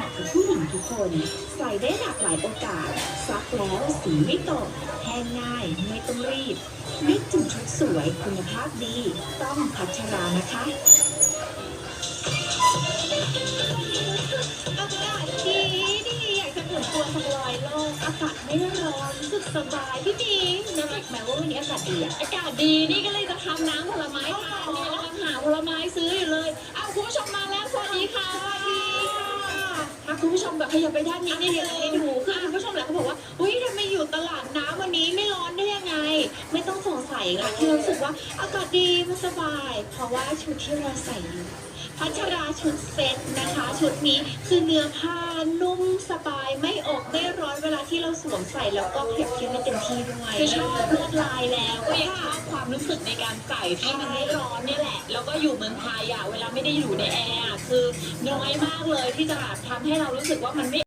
มาะกับผู้หญิงทุกคน ใส่ได้หลากหลายโอกาส ซักแล้วสีไม่ตก แห้งง่ายไม่ต้องรีบนึกถึงชุดสวยคุณภาพดี ต้องพัชรานะคะอากาศดีดีอยากจะหมุนตัวสลอยโลกอากาศไม่ร้อนสึกสบายพี่ดีนะแม้ว่าวันนี้อากาศดีอะอากาศดีนี่ก็เลยจะทำน้ำผลไม้ทา คุณผู้ชมแบบขยับไปด้านนี้เนี่ยอยากให้ดูคือคุณผู้ชมหลายคนบอกว่าอุ้ยทำไมอยู่ตลาดน้ำวันนี้ไม่ร้อนได้ยังไง ไม่ต้องสงสัยค่ะที่รู้สึกว่าอากาศดีมันสบาย เพราะว่าชุดที่เราใส่อยู่พัชราชุดเซ็ตนะคะ ชุดนี้คือเนื้อผ้านุ่มสบายไม่อกไม่ร้อนเวลาที่เราสวมใส่แล้วก็เก็บเทียบได้เต็มที่ด้วยคือชอบลวดลายแล้วก็ยังชอบความรู้สึกในการใส่ที่มันไม่ร้อนเนี่ยแหละ แล้วก็อยู่เมืองไทยอะเวลาไม่ได้อยู่ในแอร์อะ คือน้อยมากเลยที่จะแบบทำให้เรารู้สึกว่ามันไม่